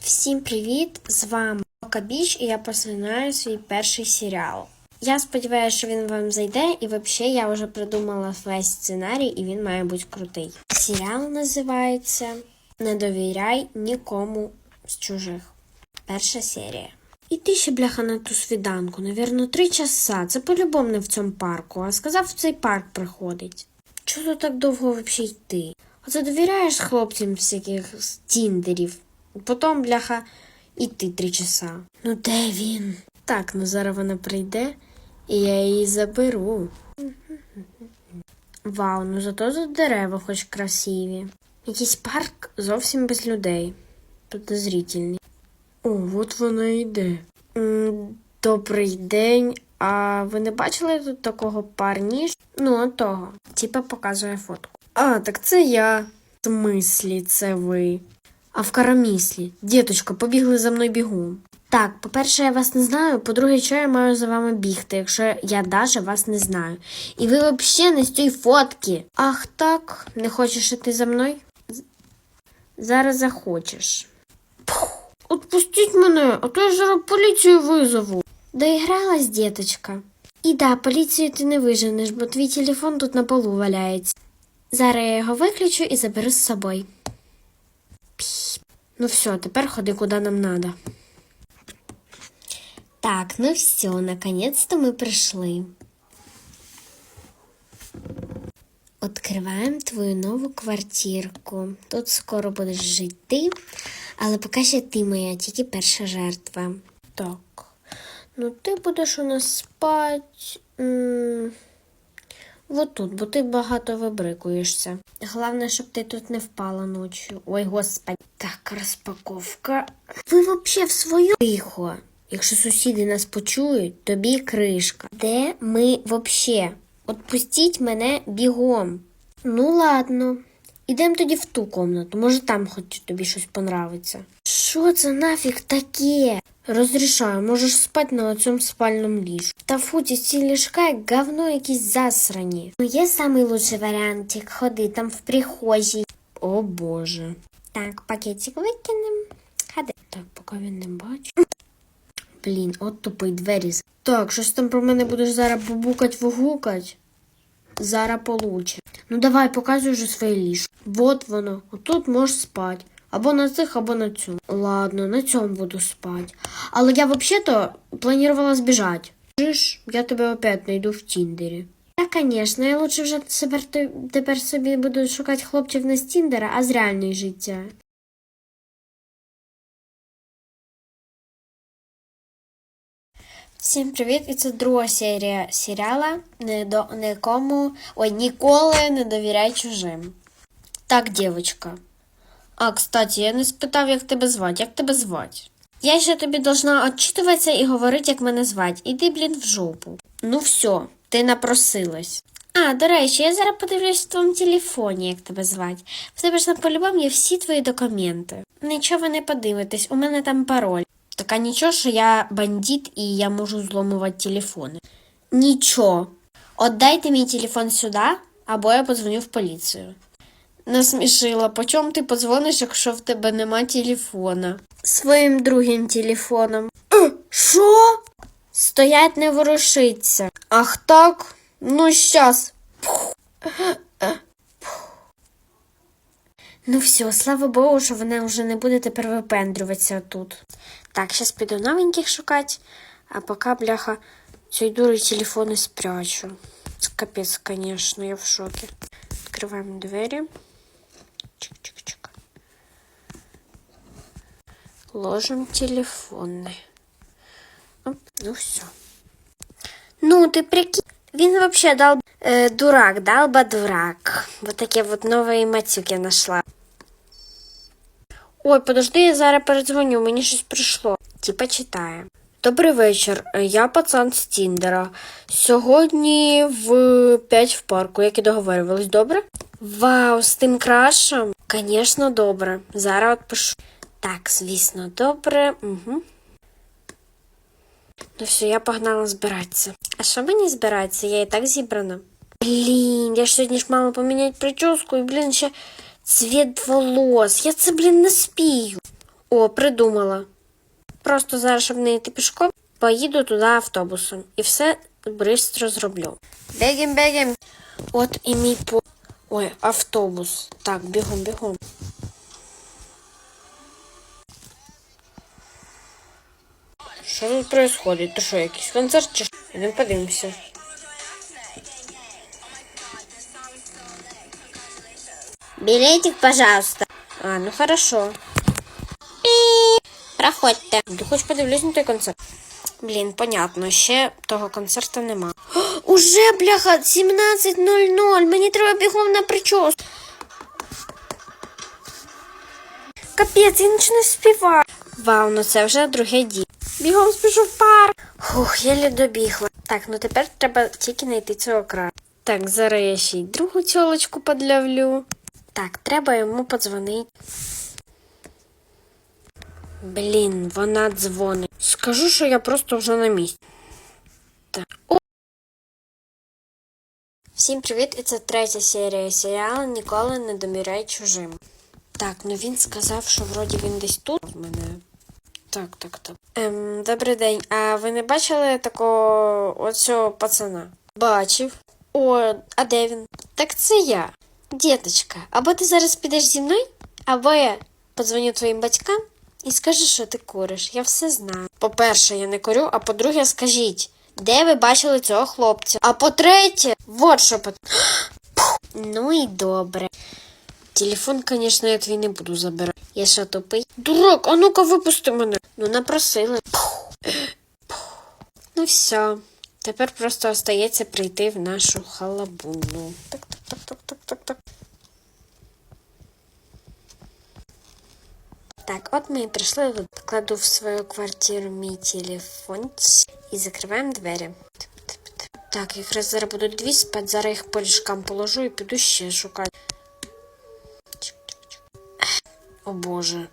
Всім привіт! З вами Кабіч, і я починаю свій перший серіал. Я сподіваюся, що він вам зайде, і взагалі я вже придумала весь сценарій, і він має бути крутий. Серіал називається Не довіряй нікому з чужих. Перша серія. І ти ще, бляха, на ту свіданку, навірно, три часа. Це по-любому не в цьому парку, а сказав, в цей парк приходить. Чого так довго взагалі йти? Оце довіряєш хлопцям всяких тіндерів. Потім, бляха, іти три часа. Ну де він? Так, ну зараз вона прийде, і я її заберу. Вау, ну зато тут дерева хоч красиві. Якийсь парк зовсім без людей. Подозрительний. О, от вона йде. Добрий день. А ви не бачили тут такого парніш? Ну, того. Типа показує фотку. А, так це я. В смислі, це ви. А в караміслі. Діточко, побігли за мною бігом. Так, по-перше, я вас не знаю, по-друге, що я маю за вами бігти, якщо я даже вас не знаю. І ви взагалі не з цієї фотки. Ах так, не хочеш іти за мною? Зараз захочеш. Пух, Отпустіть мене, а то я зараз поліцію визову. Доігралась, діточка. І да, поліцію ти не виженеш, бо твій телефон тут на полу валяється. Зараз я його виключу і заберу з собою. Ну все, тепер ходи куди нам надо. Так, ну все, наконец-то мы пришли. Откриваємо твою нову квартирку. Тут скоро будеш жити ти, але поки ще ти моя, тільки перша жертва. Так. Ну, ти будеш у нас спать. М- Вот тут, бо ти багато вибрикуєшся. Головне, щоб ти тут не впала ночі. Ой, господи. Так, розпаковка. Ви взагалі в свою тихо. Якщо сусіди нас почують, тобі кришка. Де ми взагалі? Отпустіть мене бігом. Ну ладно. Ідемо тоді в ту комнату. Може там хоч тобі щось понравиться. Що це нафіг таке? Розрішаю, можеш спати на цьому спальному ліжку. Та фу, ці ліжка говно якісь засрані. Ну, є самий лучший варіантик. Ходи там в прихожій. О боже. Так, пакетик викинем. Ходи. Так, поки він не бачить. Блін, от тупий двері. Так, щось там про мене будеш зараз бубукать вугукать. Зараз получше. Ну давай, показуй вже своє ліжко. Вот воно. Отут можеш спати. Або на цих, або на цьому. Ладно, на цьому буду спати. Але я взагалі-то планувала збіжати. Ж, я тебе опять знайду в Тіндері. Та, звісно, я лучше вже тепер, собі буду шукати хлопців не з Тіндера, а з реального життя. Всім привіт! І це друга серія серіала не до нікому. Ой, ніколи не довіряй чужим. Так, дівчинка. А, кстати, я не спитав, як тебе звати. Як тебе звати? Я ще тобі должна отчитуватися і говорити, як мене звати. Іди, блін, в жопу. Ну все, ти напросилась. А, до речі, я зараз подивлюсь в твоєму телефоні, як тебе звати. В тебе ж там по-любому є всі твої документи. Нічого ви не подивитесь, у мене там пароль. Так а нічого, що я бандит і я можу зломувати телефони. Нічого. Отдайте мій телефон сюди, або я подзвоню в поліцію. Насмішила, по чому ти подзвониш, якщо в тебе нема телефона? Своїм другим телефоном. Е, Що? Стоять не ворушиться. Ах так? Ну щас. Ну все, слава Богу, що вона вже не буде тепер випендрюватися тут. Так, зараз піду новеньких шукати, а поки, бляха, цей дурий телефон і спрячу. Капець, звісно, я в шокі. Відкриваємо двері. Чик-чик-чик. Ложим телефони. Оп, ну все. Ну, ти прикинь. Він вообще дал э, дурак, долба дурак. Вот таке вот новые матюки нашла. Ой, подожди, я зараз передзвоню, мені щось прийшло. Типа читає. Добрий вечір. Я пацан з Тіндера. Сьогодні в 5 в парку, як і договорювались, добре? Вау, з тим крашем? Звісно, добре. Зараз от пишу. Так, звісно, добре. Угу. Ну все, я погнала збиратися. А що мені збиратися? Я і так зібрана. Блін, я ж сьогодні ж мала поміняти прическу і, блін, ще цвіт волос. Я це, блін, не спію. О, придумала. Просто зараз, щоб не йти пішком, поїду туди автобусом і все швидко зроблю. Бегем, бегем. От і мій по. Ой, автобус. Так, бігом, бігом. Що тут происходит? Ти що, якийсь концерт чи що? Ідемо подивимося. Билетик, пожалуйста. А, ну хорошо. Проходьте. Хоч подивлюсь на той концерт. Блін, понятно, ще того концерту нема. О, Уже, бляха, 17.00. Мені треба бігом на причос. Капець, я нічого не співаю. Вау, ну це вже друге дій. Бігом спішу в парк. Хух, єлі добігла. Так, ну тепер треба тільки знайти цього краю. Так, зараз я ще й другу цьолочку подлявлю. Так, треба йому подзвонити. Блін, вона дзвонить. Скажу, що я просто вже на місці. Так. О! Всім привіт! І це третя серія серіалу Ніколи не доміряй чужим. Так, ну він сказав, що вроді він десь тут в мене. Так, так, так. Ем, добрий день. А ви не бачили такого оцього пацана? Бачив. О, а де він? Так це я. Діточка, або ти зараз підеш зі мною, або я подзвоню твоїм батькам і скажу, що ти куриш. Я все знаю. По-перше, я не курю, а по-друге, скажіть, де ви бачили цього хлопця? А по-третє, вот що по. Ну і добре. Телефон, звісно, я твій не буду забирати. Я що тупий? Дурак, а ну-ка випусти мене. Ну, напросили. Ну все. Тепер просто остається прийти в нашу халабуну. Так, так, так, так, так, так, так. Так, от ми і прийшли. Кладу в свою квартиру мій телефон і закриваємо двері. Так, якраз зараз будуть дві спати, зараз їх по ліжкам положу і піду ще шукати. О боже,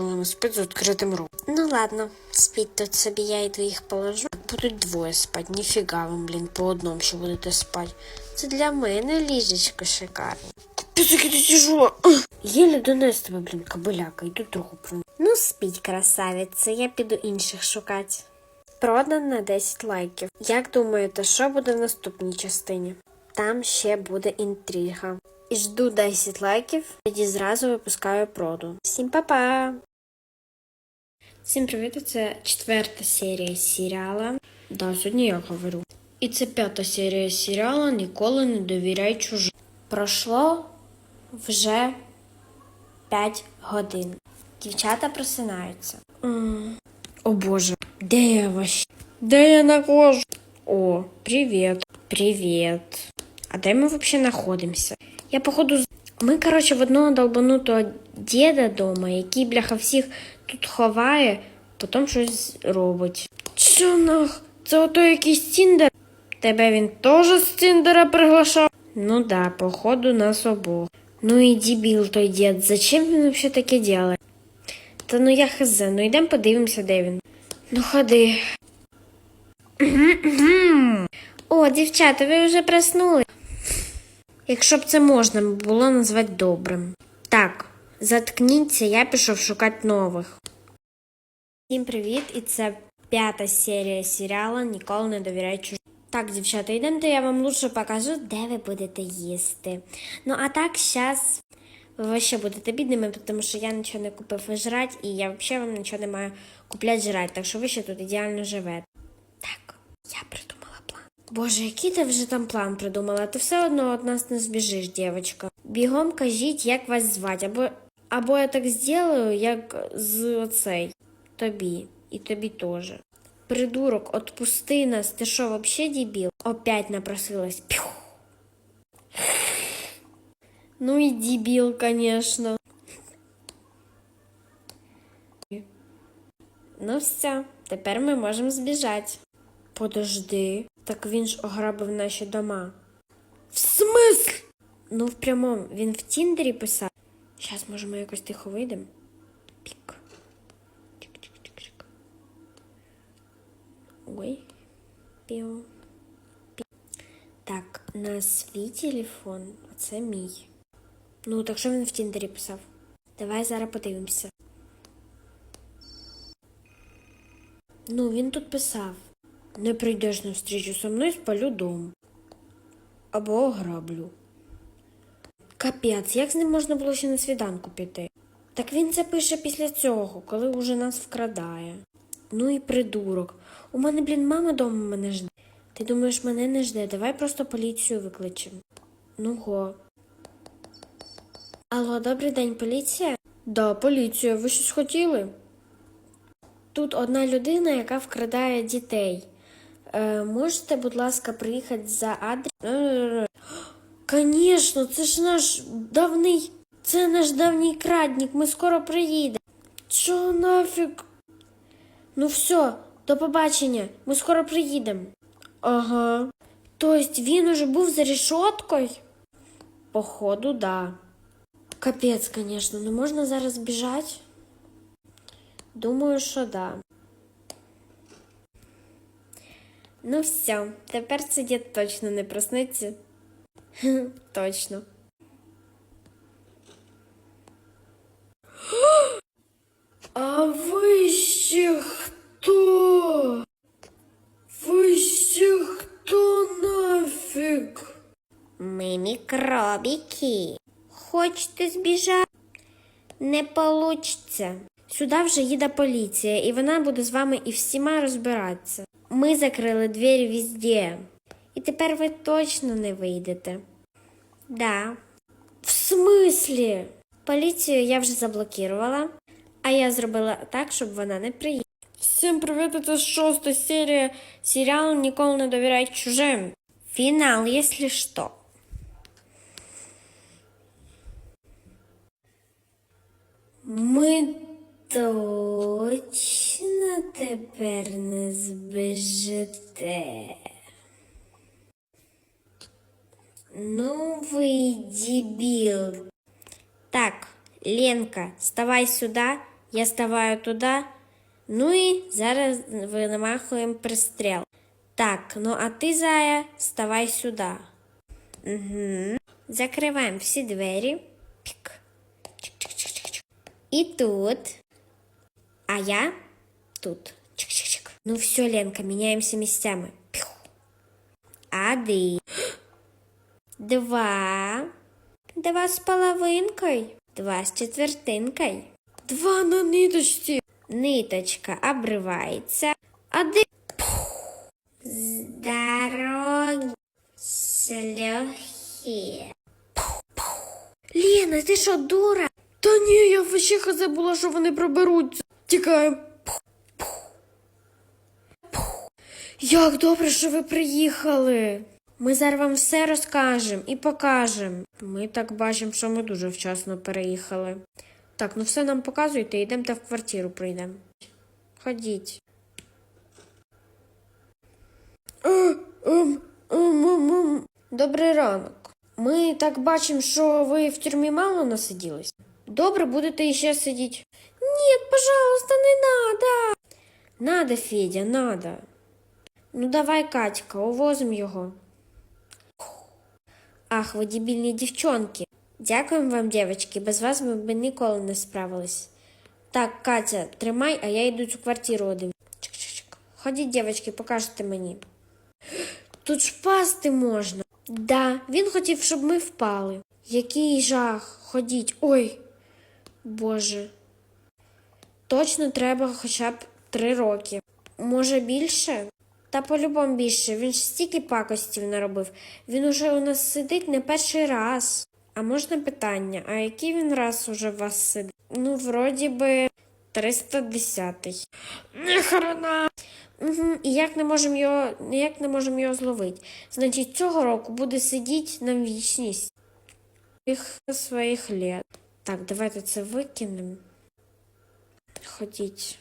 вона спить з відкритим ротом? Ну ладно, спіть тут собі, я йду їх положу. Будуть двоє спати, ніфіга вам, блін, по одному що будете спати. Це для мене ліжечко шикарне. Яке ти тяжело. Єле донес тебе, блін, кабеляка, йду другу про. Ну, спіть, красавіце, я піду інших шукати. Продан на 10 лайків. Як думаєте, що буде в наступній частині? Там ще буде інтрига. І жду 10 лайків, тоді зразу випускаю проду. Всім па-па! Всім привіт! Це четверта серія серіала. Да, сьогодні я говорю. І це п'ята серія серіала Ніколи не довіряй чужим. Пройшло вже 5 годин. Дівчата просинаються. М, О боже, де я вообще? Де я нахожу? О, привіт. Привіт. А де ми вообще знаходимося? Я походу ми, коротше, в одного долбанутого діда дома, який, бляха, всіх тут ховає, потім щось робить. Що нах? Це ото якийсь Тіндер? Тебе він теж з Тіндера приглашав? Ну да, походу нас обох. Ну і дебіл той дід, зачем він взагалі таке делає? Та ну я хз, ну йдемо подивимося, де він. Ну ходи. О, дівчата, ви вже проснули. Якщо б це можна було назвати добрим. Так, заткніться, я пішов шукати нових. Всім привіт, і це п'ята серія серіалу Ніколи не довіряй чужим. Так, дівчата, йдемте, я вам лучше покажу, де ви будете їсти. Ну, а так, зараз ви ще будете бідними, тому що я нічого не купив жрати, і я взагалі вам нічого не маю купляти жрати, так що ви ще тут ідеально живете. Так, я придумала план. Боже, який ти вже там план придумала? Ти все одно від нас не збіжиш, дівчинка. Бігом кажіть, як вас звати, або, або я так зроблю, як з оцей. Тобі. І тобі теж. Придурок, отпусти нас, ти що, вообще дебіл? Опять напросилась. Пью. Ну і дебіл, конечно. Ну все, тепер ми можемо збіжати. Подожди, так він ж ограбив наші дома. В смислі? Ну, в прямому, він в Тіндері писав. Зараз, може, ми якось тихо вийдемо. Пік. Чик-чик-чик-чик. Ой. Піу. Пі. Так, на свій телефон, це мій. Ну, так що він в Тіндері писав? Давай зараз подивимося. Ну, він тут писав. Не прийдеш на встречу со мною, спалю дом. Або ограблю. Капець, як з ним можна було ще на свіданку піти? Так він це пише після цього, коли уже нас вкрадає. Ну і придурок. У мене, блін, мама дома мене жде. Ти думаєш, мене не жде? Давай просто поліцію викличемо. Ну го. Алло, добрий день, поліція? Да, поліція, ви щось хотіли? Тут одна людина, яка вкрадає дітей. Е, можете, будь ласка, приїхати за адрес. Конечно, це ж наш давний. Це наш давній крадник, ми скоро приїдемо. Чо нафіг? Ну все, до побачення, ми скоро приїдемо. Ага. Тобто він уже був за решеткою? Походу, да. Капець, конечно, ну можна зараз біжати? Думаю, що да. Ну все, тепер цей дід точно не проснеться. Точно. А ви ще хто? Ви ще хто нафіг? Ми мікробіки. Хочете збіжати? Не получиться. Сюди вже їде поліція, і вона буде з вами і всіма розбиратися. Ми закрили двері везде. Тепер ви точно не вийдете. Да. В смислі? Поліцію я вже заблокувала, а я зробила так, щоб вона не приїхала. Всім привіт, це шоста серія серіалу Ніколи не довіряй чужим. Фінал, якщо що. Ми точно тепер не збежите. Ну ви дебіл. Так, Ленка, ставай сюди, я ставаю туди. Ну і зараз вимахуємо пристріл. Так, ну а ти, Зая, ставай сюди. Угу. Закриваємо всі двері. Пік. Чик-чик-чик-чик. І тут. А я тут. Чик-чик-чик. Ну все, Ленка, міняємося місцями. Піу. Один. Два. Два з половинкою. Два з четвертинкою. Два на ниточці. Ниточка обривається. Один. Здорово. Сльохи. Лена, ти що, дура? Та ні, я вообще забула, що вони проберуться. Тікаємо. Як добре, що ви приїхали. Ми зараз вам все розкажемо і покажемо. Ми так бачимо, що ми дуже вчасно переїхали. Так, ну все нам показуйте, йдемте в квартиру прийдемо. Ходіть. Добрий ранок. Ми так бачимо, що ви в тюрмі мало насиділись. Добре, будете іще сидіти. Ні, пожалуйста, не надо. Надо, Федя, надо. Ну давай, Катька, увозимо його. Ах, ви дебільні дівчонки. Дякуємо вам, дівчатки, без вас ми б ніколи не справились. Так, Катя, тримай, а я йду цю квартиру один. Чик-чик-чик. Ходіть, дівчатки, покажете мені. Тут ж впасти можна. Да, він хотів, щоб ми впали. Який жах. Ходіть. Ой. Боже. Точно треба хоча б три роки. Може більше? Та по-любому більше. Він ж стільки пакостів наробив. Він уже у нас сидить не перший раз. А можна питання, а який він раз уже у вас сидить? Ну, вроді би 310-й. Ніхрена. Угу, і як не можемо його, ніяк не можемо його зловити. Значить, цього року буде сидіти на вічність своїх, своїх літ. Так, давайте це викинемо. Ходіть.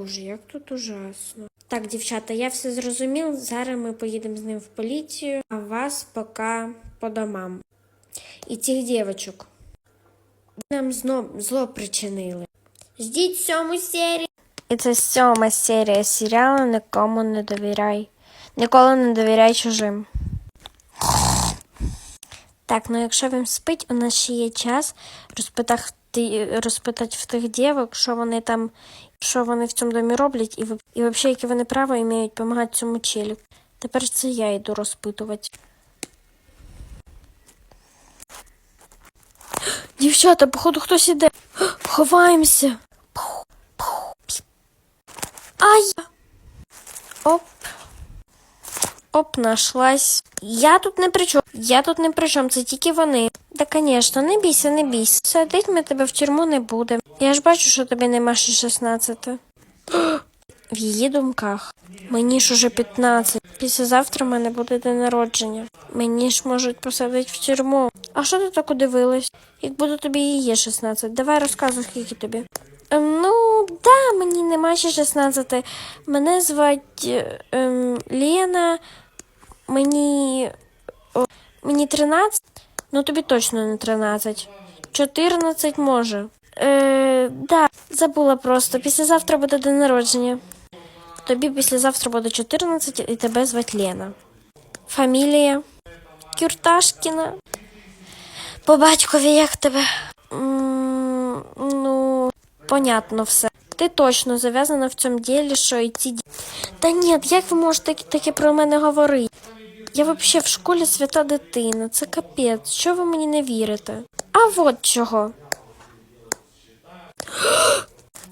Боже, як тут ужасно. Так, дівчата, я все зрозумів. Зараз ми поїдемо з ним в поліцію, а вас поки по домам. І цих дівчаток. Нам зно, зло причинили. Ждіть сьому серію. І це сьома серія серіалу Нікому не довіряй. Ніколи не довіряй чужим. Так, ну якщо він спить, у нас ще є час розпитати, розпитати в тих дівок, що вони там, що вони в цьому домі роблять, і, і взагалі, які вони право мають допомагати цьому челю. Тепер це я йду розпитувати. Дівчата, походу хтось іде. Ховаємося. Ай! Оп. Оп, нашлась. Я тут не при чому. Я тут не при чому, це тільки вони. Та, звісно, не бійся, не бійся. Садить ми тебе в тюрму не будемо. Я ж бачу, що тобі нема ще 16. В її думках. Мені ж уже 15. Післязавтра в мене буде день народження. Мені ж можуть посадити в тюрму. А що ти так удивилась? Як буде тобі і є 16. Давай розказуй, скільки тобі. Ем, ну, да, мені нема ще 16. Мене звать е, ем, Лена. Мені. Мені 13. Ну тобі точно не 13. 14 може. Е, да, забула просто. Післязавтра буде день народження. Тобі післязавтра буде 14 і тебе звать Лена. Фамілія Кюрташкіна. По батькові як тебе? М, ну, понятно все. Ти точно зав'язана в цьому ділі, що і ці. Та ні, як ви можете таке про мене говорити? Я взагалі в школі свята дитина, це капець. Що ви мені не вірите? А от чого.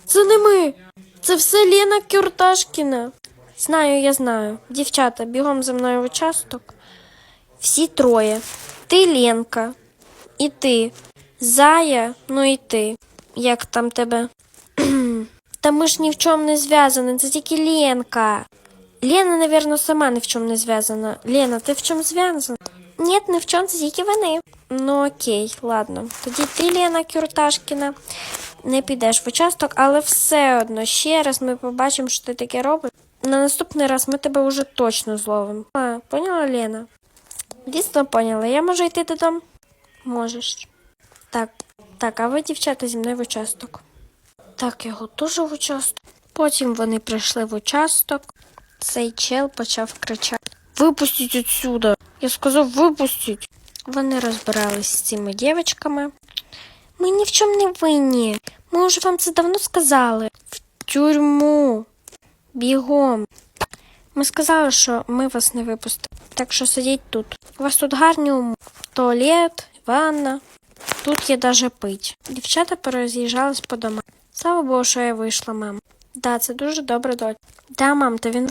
Це не ми. Це все Лена Кюрташкіна. Знаю, я знаю. Дівчата, бігом за мною в участок. Всі троє. Ти Ленка. І ти. Зая, ну і ти. Як там тебе? Та ми ж ні в чому не зв'язані, це тільки Ленка. Лена, напевно, сама ні в чому не зв'язана. Лена, ти в чому зв'язана? Ні, ні в це тільки вони. Ну окей, ладно. Тоді ти, Лена Кюрташкіна, не підеш в участок, але все одно ще раз ми побачимо, що ти таке робиш. На наступний раз ми тебе вже точно зловимо. А, поняла, Лена? Дійсно поняла. Я можу йти додому? Можеш. Так, так, а ви, дівчата, зі мною в участок. Так, його теж в участок. Потім вони прийшли в участок. Цей чел почав кричати: Випустіть отсюда! Я сказав, випустіть. Вони розбирались з цими дівчатками. Ми ні в чому не винні. Ми вже вам це давно сказали. В тюрму. Бігом. Ми сказали, що ми вас не випустимо. Так що сидіть тут. У вас тут гарні умови. Туалет, ванна. Тут є даже пить. Дівчата пороз'їжджались по домах. Слава Богу, що я вийшла, мам. Да, це дуже добре, дочь. Да, мам, та він